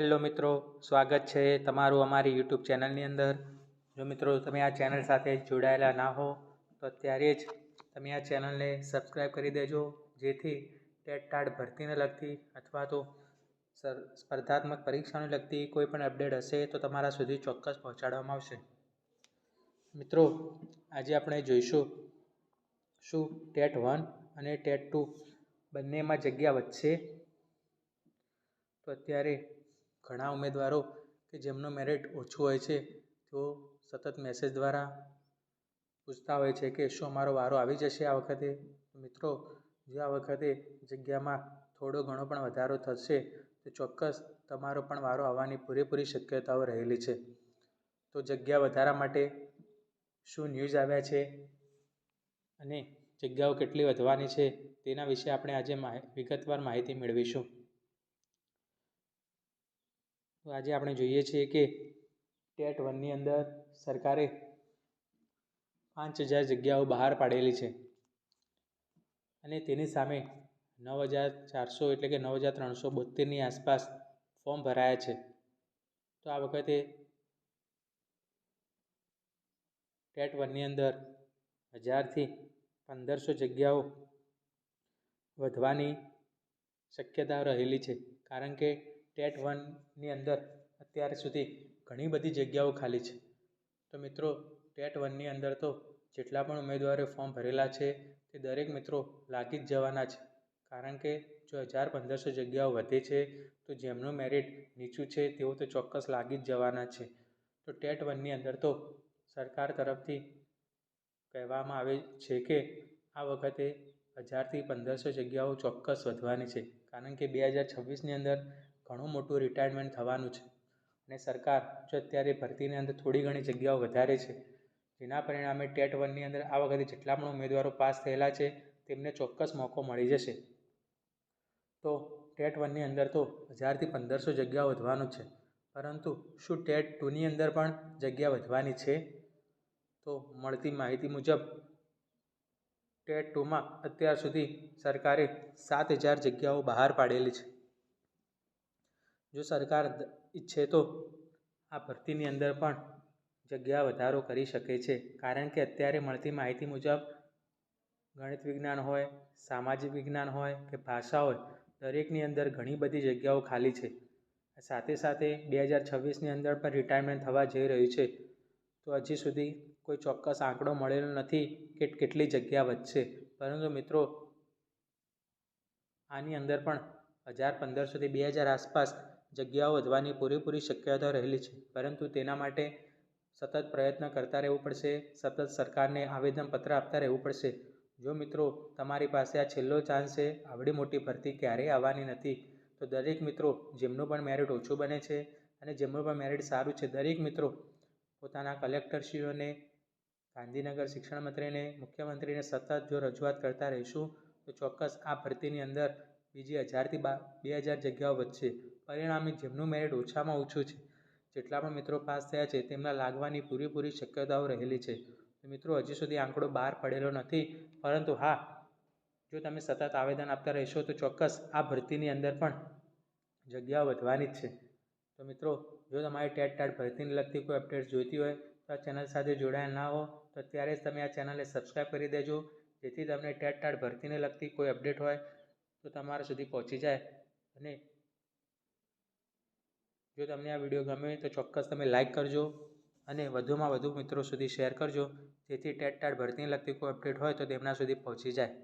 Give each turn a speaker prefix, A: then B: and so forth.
A: Hello મિત્રો, સ્વાગત છે તમારું અમારી યુટ્યુબ ચેનલની અંદર. જો મિત્રો તમે આ ચેનલ સાથે જોડાયેલા ના હો, તો અત્યારે જ તમે આ ચેનલને સબસ્ક્રાઈબ કરી દેજો, જેથી ટેટ ટાટ ભરતીને લગતી અથવા તો સ્પર્ધાત્મક પરીક્ષાને લગતી કોઈ પણ અપડેટ હશે તો તમારા સુધી ચોક્કસ પહોંચાડવામાં આવશે. મિત્રો, આજે આપણે જોઈશું શું ટેટ વન અને ટેટ ટુ બંનેમાં જગ્યા વધશે. તો અત્યારે ઘણા ઉમેદવારો કે જેમનું મેરિટ ઓછું હોય છે, તેઓ સતત મેસેજ દ્વારા પૂછતા હોય છે કે શું અમારો વારો આવી જશે આ વખતે? મિત્રો, જો આ વખતે જગ્યામાં થોડો ઘણો પણ વધારો થશે, તો ચોક્કસ તમારો પણ વારો આવવાની પૂરેપૂરી શક્યતાઓ રહેલી છે. તો જગ્યા વધારા માટે શું ન્યૂઝ આવ્યા છે અને જગ્યાઓ કેટલી વધવાની છે તેના વિશે આપણે આજે વિગતવાર માહિતી મેળવીશું. તો આજે આપણે જોઈએ છીએ કે ટેટ વનની અંદર સરકારે પાંચ હજાર જગ્યાઓ બહાર પાડેલી છે અને તેની સામે નવ હજાર ચારસો એટલે કે નવ હજાર ત્રણસો બોતેરની આસપાસ ફોર્મ ભરાયા છે. તો આ વખતે ટેટ વનની અંદર હજારથી પંદરસો જગ્યાઓ વધવાની શક્યતા રહેલી છે. કારણ કે ટેટ વનની અંદર અત્યાર સુધી ઘણી બધી જગ્યાઓ ખાલી છે. તો મિત્રો, ટેટ વનની અંદર તો જેટલા પણ ઉમેદવારોએ ફોર્મ ભરેલા છે, તે દરેક મિત્રો લાગી જ જવાના છે. કારણ કે જો હજાર પંદરસો જગ્યાઓ વધે છે, તો જેમનું મેરિટ નીચું છે, તેઓ તો ચોક્કસ લાગી જ જવાના છે. તો ટેટ વનની અંદર તો સરકાર તરફથી કહેવામાં આવે છે કે આ વખતે હજારથી પંદરસો જગ્યાઓ ચોક્કસ વધવાની છે. કારણ કે બે હજાર છવ્વીસની અંદર ઘણું મોટું રિટાયરમેન્ટ થવાનું છે. અને સરકાર જો અત્યારે ભરતીની અંદર થોડી ઘણી જગ્યાઓ વધારે છે, જેના પરિણામે ટેટ વનની અંદર આ વખતે જેટલા પણ ઉમેદવારો પાસ થયેલા છે, તેમને ચોક્કસ મોકો મળી જશે. તો ટેટ વનની અંદર તો હજારથી પંદરસો જગ્યાઓ વધવાનું છે, પરંતુ શું ટેટ ટુની અંદર પણ જગ્યા વધવાની છે? તો મળતી માહિતી મુજબ, ટેટ ટુમાં અત્યાર સુધી સરકારે સાત હજાર જગ્યાઓ બહાર પાડેલી છે. જો સરકાર ઈચ્છે તો આ ભરતીની અંદર પણ જગ્યા વધારો કરી શકે છે. કારણ કે અત્યારે મળતી માહિતી મુજબ ગણિત વિજ્ઞાન હોય, સામાજિક વિજ્ઞાન હોય કે ભાષા હોય, દરેકની અંદર ઘણી બધી જગ્યાઓ ખાલી છે. સાથે સાથે બે હજાર છવ્વીસની અંદર પણ રિટાયરમેન્ટ થવા જઈ રહ્યું છે. તો હજી સુધી કોઈ ચોક્કસ આંકડો મળેલો નથી કે કેટલી જગ્યા વધશે. પરંતુ મિત્રો, આની અંદર પણ હજાર પંદરસોથી બે હજાર આસપાસ જગ્યાઓ વધવાની પૂરેપૂરી શક્યતા રહેલી છે. પરંતુ તેના માટે સતત પ્રયત્ન કરતા રહેવું પડશે, સતત સરકારને આવેદનપત્ર આપતા રહેવું પડશે. જો મિત્રો, તમારી પાસે આ છેલ્લો ચાન્સ છે, આવડી મોટી ભરતી ક્યારેય આવવાની નથી. તો દરેક મિત્રો, જેમનું પણ મેરિટ ઓછું બને છે અને જેમનું પણ મેરિટ સારું છે, દરેક મિત્રો પોતાના કલેક્ટરશ્રીઓને ગાંધીનગર શિક્ષણ મંત્રીને, મુખ્યમંત્રીને સતત જો રજૂઆત કરતા રહીશું, તો ચોક્કસ આ ભરતીની અંદર બીજી હજારથી બા બે હજાર જગ્યાઓ વધશે પરિણામે જેમનું મેરિટ ઓછામાં ઓછું છે. જેટલા પણ મિત્રો પાસ થયા છે, તેમના લાગવાની પૂરેપૂરી શક્યતાઓ રહેલી છે. મિત્રો, હજી સુધી આંકડો બહાર પડેલો નથી, પરંતુ હા, જો તમે સતત આવેદન આપતા રહેશો, તો ચોક્કસ આ ભરતીની અંદર પણ જગ્યાઓ વધવાની જ છે. તો મિત્રો, જો તમારે ટેટ ટાટ ભરતીને લગતી કોઈ અપડેટ જોઈતી હોય, તો આ ચેનલ સાથે જોડાયેલ ના હો, તો અત્યારે જ તમે આ ચેનલને સબસ્ક્રાઈબ કરી દેજો. જેથી તમને ટેટ ટાટ ભરતીને લગતી કોઈ અપડેટ હોય તો તમારા સુધી પહોંચી જાય અને જો તમને આ વીડિયો ગમે તો ચોક્કસ તમે લાઇક કરજો અને વધુમાં વધુ મિત્રો સુધી શેર કરજો જેથી ટેટ ટાટ ભરતીને લગતી કોઈ અપડેટ હોય તો તેમના સુધી પહોંચી જાય.